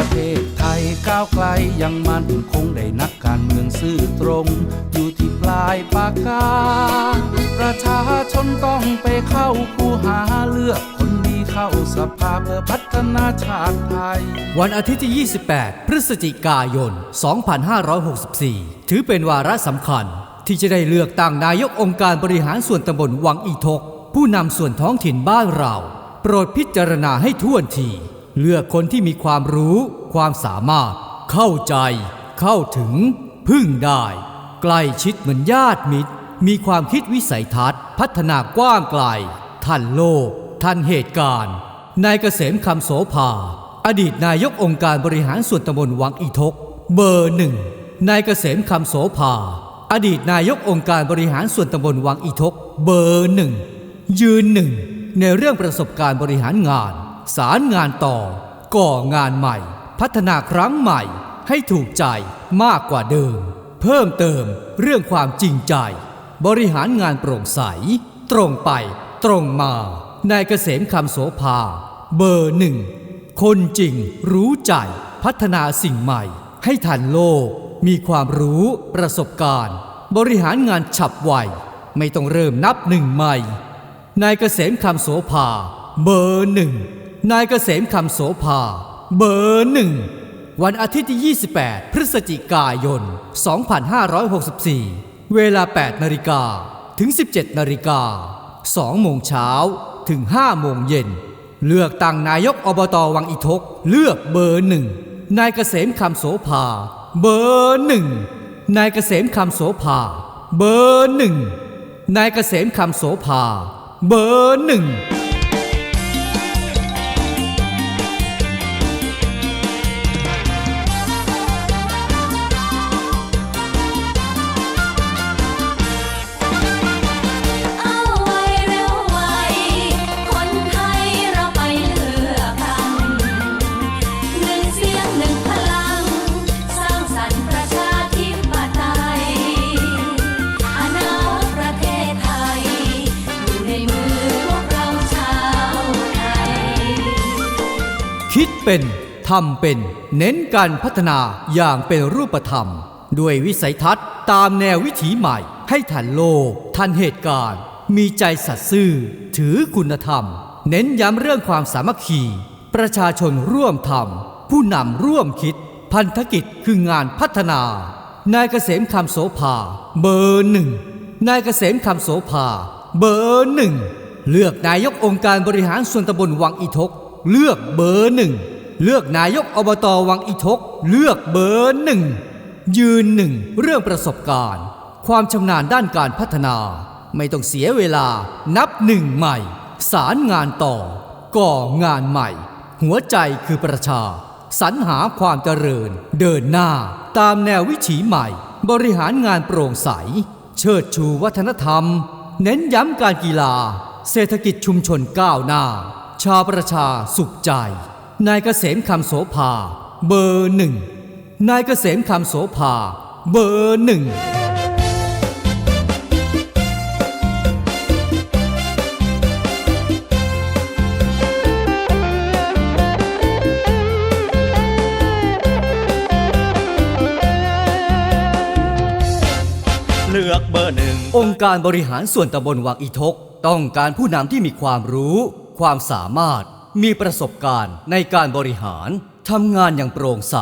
ประเทศไทยก้าวไกลยังมั่นคงได้นักการเมืองซื่อตรง อยู่ที่ปลายปากกา ประชาชนต้องไปเข้าคูหาเลือกคนดีเข้าสภาเพื่อพัฒนาชาติไทย วันอาทิตย์ที่ 28 พฤศจิกายน 2564 ถือเป็นวาระสำคัญ ที่จะได้เลือกตั้งนายกองค์การบริหารส่วนตำบลวังอีทก ผู้นำส่วนท้องถิ่นบ้านเรา โปรดพิจารณาให้ท่วนที เลือกคนที่มีความรู้ ความสามารถ เข้าใจ เข้าถึง พึ่งได้ ใกล้ชิดเหมือนญาติมิตร มีความคิดวิสัยทัศน์ พัฒนากว้างไกล ทันโลก ทันเหตุการณ์นายเกษมคำโสภา อดีตนายกองค์การบริหารส่วนตำบลวังอีทก เบอร์หนึ่งนายเกษมคำโสภา อดีตนายกองค์การบริหารส่วนตำบลวังอีทก เบอร์หนึ่งยืนหนึ่งในเรื่องประสบการณ์บริหารงาน สารงานต่อ ก่องานใหม่ พัฒนาครั้งใหม่ ให้ถูกใจมากกว่าเดิม เพิ่มเติมเรื่องความจริงใจ บริหารงานโปร่งใส ตรงไป ตรงมานายเกษมคำโสภา เบอร์หนึ่ง คนจริงรู้ใจ พัฒนาสิ่งใหม่ ให้ทันโลก มีความรู้ประสบการณ์ บริหารงานฉับไว ไม่ต้องเริ่มนับหนึ่งใหม่นายเกษมคำโสภา เบอร์หนึ่ง นายเกษมคำโสภา เบอร์หนึ่ง วันอาทิตย์ที่ 28 พฤศจิกายน 2564 เวลา 8 นาฬิกา ถึง 17 นาฬิกา 2 โมงเช้า ถึง 5 โมงเย็น เลือกตั้งนายกอบตวังอีทก เลือกเบอร์หนึ่ง นายเกษมคำโสภา เบอร์หนึ่ง นายเกษมคำโสภา เบอร์หนึ่ง นายเกษมคำโสภา เบอร์หนึ่ง เป็นทำเป็น เน้นการพัฒนาอย่างเป็นรูปธรรม ด้วยวิสัยทัศน์ตามแนววิถีใหม่ ให้ทันโลก ทันเหตุการณ์ มีใจสัตย์ซื่อ ถือคุณธรรม เน้นย้ำเรื่องความสามัคคี ประชาชนร่วมทำผู้นำร่วมคิด พันธกิจคืองานพัฒนานายเกษมคำโสภา เบอร์หนึ่งนายเกษมคำโสภา เบอร์หนึ่งเลือกนายกองค์การบริหารส่วนตำบลวังอีทก เลือกเบอร์หนึ่ง เลือกนายกอบตวังอีทก เลือกเบอร์หนึ่ง ยืนหนึ่ง เรื่องประสบการณ์ ความชำนาญด้านการพัฒนา ไม่ต้องเสียเวลานับหนึ่งใหม่ สารงานต่อ ก่องานใหม่ หัวใจคือประชา สรรหาความเจริญ เดินหน้า ตามแนววิถีใหม่ บริหารงานโปร่งใส เชิดชูวัฒนธรรม เน้นย้ำการกีฬา เศรษฐกิจชุมชนก้าวหน้า ชาวประชาสุขใจ นายเกษมคำโสภา เบอร์หนึ่ง นายเกษมคำโสภา เบอร์หนึ่งเลือกเบอร์หนึ่งองค์การบริหารส่วนตำบลวังอีทก ต้องการผู้นำที่มีความรู้ ความสามารถ มีประสบการณ์ในการบริหารทำงานอย่างโปร่งใส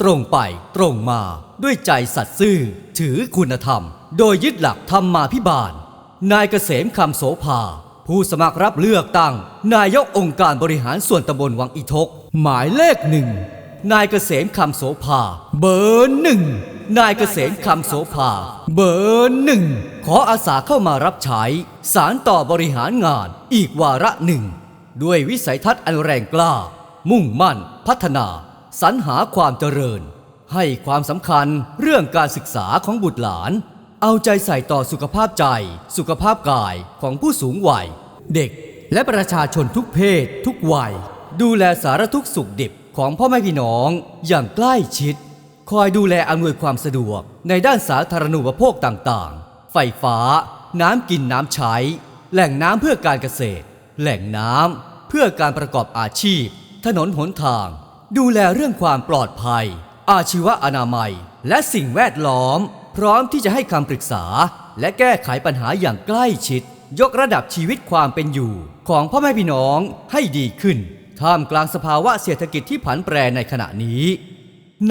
ตรงไปตรงมา ด้วยใจสัตย์ซื่อ ถือคุณธรรม โดยยึดหลักธรรมมาพิบาล นายเกษมคำโสภา ผู้สมัครรับเลือกตั้ง นายกองค์การบริหารส่วนตำบลวังอีทก หมายเลขหนึ่งนายเกษมคำโสภา เบอร์หนึ่งนายเกษมคำโสภา เบอร์หนึ่งขออาสาเข้ามารับใช้ สารต่อบริหารงานอีกวาระหนึ่ง ด้วยวิสัยทัศน์อันแรงกล้า มุ่งมั่น พัฒนา สรรหาความเจริญ ให้ความสำคัญเรื่องการศึกษาของบุตรหลาน เอาใจใส่ต่อสุขภาพใจ สุขภาพกายของผู้สูงวัย เด็กและประชาชนทุกเพศ ทุกวัย ดูแลสารทุกสุขดิบของพ่อแม่พี่น้องอย่างใกล้ชิด คอยดูแลอำนวยความสะดวกในด้านสาธารณูปโภคต่างๆ ไฟฟ้า น้ำกินน้ำใช้ แหล่งน้ำเพื่อการเกษตร แหล่งน้ำเพื่อการประกอบอาชีพ ถนนหนทาง ดูแลเรื่องความปลอดภัย อาชีวอนามัย และสิ่งแวดล้อม พร้อมที่จะให้คำปรึกษา และแก้ไขปัญหาอย่างใกล้ชิด ยกระดับชีวิตความเป็นอยู่ ของพ่อแม่พี่น้องให้ดีขึ้น ท่ามกลางสภาวะเศรษฐกิจที่ผันแปรในขณะนี้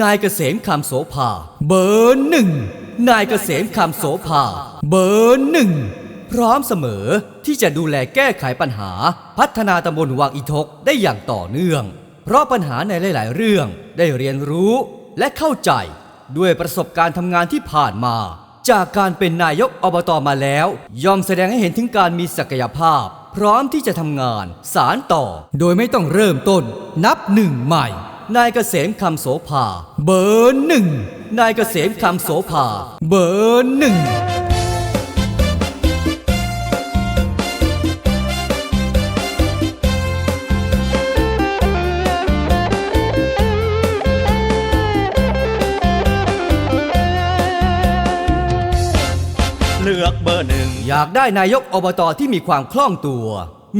นายเกษมคำโสภา เบอร์หนึ่งนายเกษมคำโสภา เบอร์หนึ่ง พร้อมเสมอที่จะดูแลแก้ไขปัญหา พัฒนาตำบลวังอีทกได้อย่างต่อเนื่อง เพราะปัญหาในหลาย ๆ เรื่องได้เรียนรู้และเข้าใจด้วยประสบการณ์ทำงานที่ผ่านมา จากการเป็นนายกอบตมาแล้ว ยอมแสดงให้เห็นถึงการมีศักยภาพ พร้อมที่จะทำงานสารต่อ โดยไม่ต้องเริ่มต้น นับหนึ่งใหม่นายเกษมคำโสภา เบอร์หนึ่งนายเกษมคำโสภา เบอร์หนึ่ง ร์หนึ่งอยากได้นายกอบตที่มีความคล่องตัว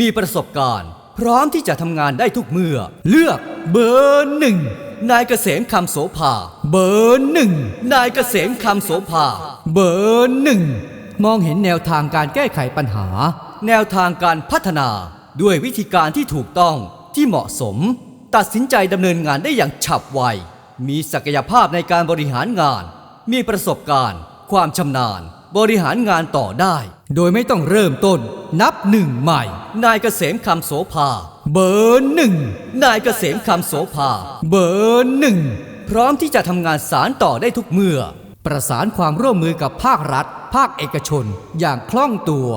มีประสบการณ์ พร้อมที่จะทำงานได้ทุกเมื่อ เลือกเบอร์หนึ่งนายเกษมคำโสภา เบอร์หนึ่งนายเกษมคำโสภา เบอร์หนึ่งมองเห็นแนวทางการแก้ไขปัญหา แนวทางการพัฒนา ด้วยวิธีการที่ถูกต้องที่เหมาะสม ตัดสินใจดำเนินงานได้อย่างฉับไว มีศักยภาพในการบริหารงาน มีประสบการณ์ ความชำนาญ บริหารงานต่อได้ โดยไม่ต้องเริ่มต้น นับหนึ่งใหม่ นายเกษมคำโสภา เบอร์หนึ่งนายเกษมคำโสภา เบอร์หนึ่งพร้อมที่จะทำงานสารต่อได้ทุกเมื่อ ประสานความร่วมมือกับภาครัฐ ภาคเอกชน อย่างคล่องตัว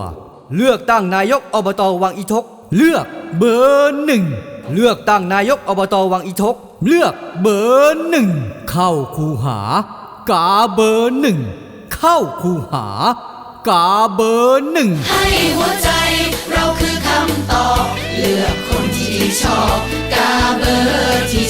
เลือกตั้งนายกอบตวังอีทก เลือกเบอร์หนึ่งเลือกตั้งนายกอบตวังอีทก เลือกเบอร์หนึ่งเข้าคูหากาเบอร์หนึ่ง เข้าคูหากาเบอร์หนึ่ง ให้หัวใจเราคือคำตอบ เลือกคนที่ชอบ กาเบอร์ที่